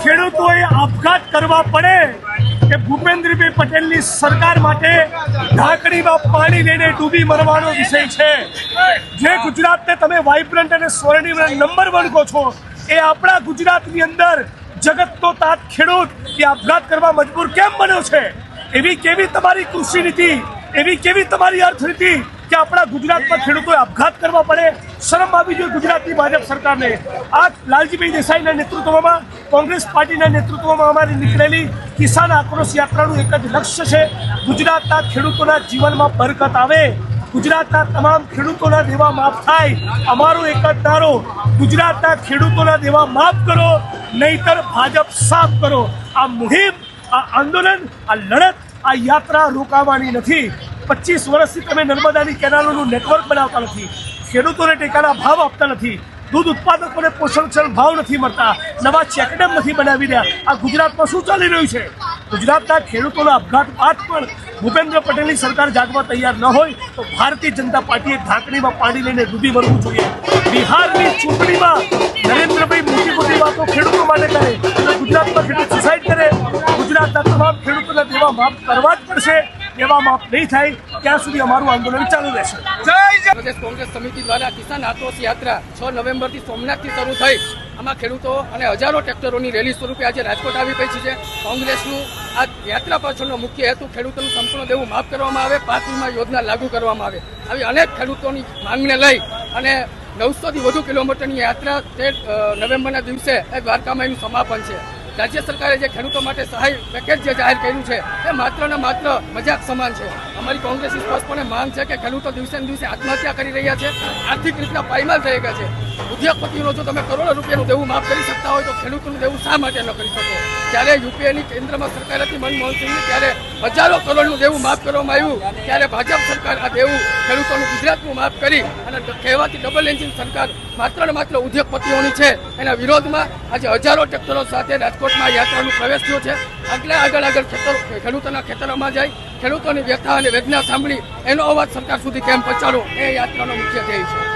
ખેડૂતોએ આપઘાત કરવા પડે કે ભૂપેન્દ્રભાઈ પટેલની સરકાર માટે ઢાંકણીમાં પાણી લઈને ડૂબી મરવાનો વિષય છે. જે ગુજરાતને તમે વાઇબ્રન્ટ અને સ્વર્ણિમ નંબર વન કહો છો, એ આપણા ગુજરાતની અંદર જગતનો તાત ખેડૂત એ આપઘાત કરવા મજબૂર કેમ બન્યો છે? એવી કેવી તમારી કૃષિ નીતિ, એવી કેવી તમારી અર્થનીતિ કે આપણા ગુજરાતમાં ખેડૂતોએ આપઘાત કરવા પડે? શરમ આવી જોઈએ ગુજરાતની ભાજપ સરકારને. આ લાલજીભાઈ દેસાઈના નેતૃત્વમાં કોંગ્રેસ પાર્ટીના નેતૃત્વમાં અમારી નીકળેલી કિસાન આક્રોશ યાત્રાનું એક જ લક્ષ્ય છે ગુજરાતના ખેડૂતોના જીવનમાં બરકત આવે. ગુજરાતના તમામ ખેડૂતોના દેવા માફ થાય. અમારો એક જ નારો, ગુજરાતના ખેડૂતોના દેવા માફ કરો, નહીતર ભાજપ સાફ કરો. આ મુહિમ, આ આંદોલન, આ લડત, આ યાત્રા રોકાવાની નથી. પચીસ વર્ષથી તમે નર્મદાની કેનાલોનું નેટવર્ક બનાવતા નથી. ખેડૂતોને ટેકાના ભાવ આપતા નથી. દૂધ ઉત્પાદકોને પોષણક્ષમ ભાવ નથી મળતા. નવા ચેકડેમ નથી બનાવી રહ્યા. આ ગુજરાતમાં શું ચાલી રહ્યું છે? ગુજરાતના ખેડૂતોના આપઘાત બાદ પણ ભૂપેન્દ્ર પટેલની સરકાર જાગવા તૈયાર ન હોય તો ભારતીય જનતા પાર્ટીએ ઢાંકણીમાં પાણી લઈને ડૂબી મરવું જોઈએ. બિહારની ચૂંટણીમાં નરેન્દ્રભાઈ મોટી મોટી વાતો ખેડૂતો માટે કરે ગુજરાતમાં ખેડૂત સુસાઇડ કરે. ગુજરાતના તમામ ખેડૂતોના દેવા માફ કરવા જ પડશે. માફ નહીં થાય, ત્યાં સુધી અમારું આંદોલન ચાલુ રહેશે. પ્રદેશ કોંગ્રેસ સમિતિ દ્વારા કિસાન આક્રોશ યાત્રા છ નવેમ્બરથી સોમનાથથી શરૂ થઈ. આમાં ખેડૂતો અને હજારો ટ્રેક્ટરોની રેલી સ્વરૂપે આજે રાજકોટ આવી પહોંચી છે. કોંગ્રેસનું આ યાત્રા પાછળનો મુખ્ય હેતુ ખેડૂતોનું સંપૂર્ણ દેવું માફ કરવામાં આવે, પાક વીમા યોજના લાગુ કરવામાં આવે. આવી અનેક ખેડૂતોની માંગને લઈ અને નવસોથી વધુ કિલોમીટરની યાત્રા તે નવેમ્બરના દિવસે દ્વારકામાં એનું સમાપન છે. રાજ્ય સરકારે જે ખેડૂતો માટે સહાય પેકેજ જે જાહેર કર્યું છે, એ માત્ર ને માત્ર મજાક સમાન છે. અમારી કોંગ્રેસની સ્પષ્ટપણે માંગ છે કે ખેડૂતો દિવસે દિવસે આત્મહત્યા કરી રહ્યા છે, આર્થિક રીતના પાયમાલ થઈ ગયા છે. ઉદ્યોગપતિઓનો જો તમે કરોડો રૂપિયાનું દેવું માફ કરી શકતા હોય તો ખેડૂતોનું દેવું શા માટે ન કરી શકો? જ્યારે યુપીએની કેન્દ્રમાં સરકાર હતી, મનમોહન સિંહની, ત્યારે હજારો કરોડનું દેવું માફ કરવામાં આવ્યું. ત્યારે ભાજપ સરકાર આ દેવું ખેડૂતોનું ગુજરાતનું માફ કરી કહેવાતી ડબલ એન્જિન સરકાર માત્ર ને માત્ર ઉદ્યોગપતિઓની છે. એના વિરોધમાં આજે હજારો ટ્રેક્ટરો સાથે રાજકોટમાં યાત્રાનું પ્રવેશ થયો છે. આગળ આગળ આગળ ખેતરો ખેડૂતોના ખેતરોમાં જાય. ખેડૂતોની વ્યથા અને વેદના સાંભળી એનો અવાજ સરકાર સુધી કેમ પહોંચાડો? એ યાત્રાનો મુખ્ય ધ્યેય છે.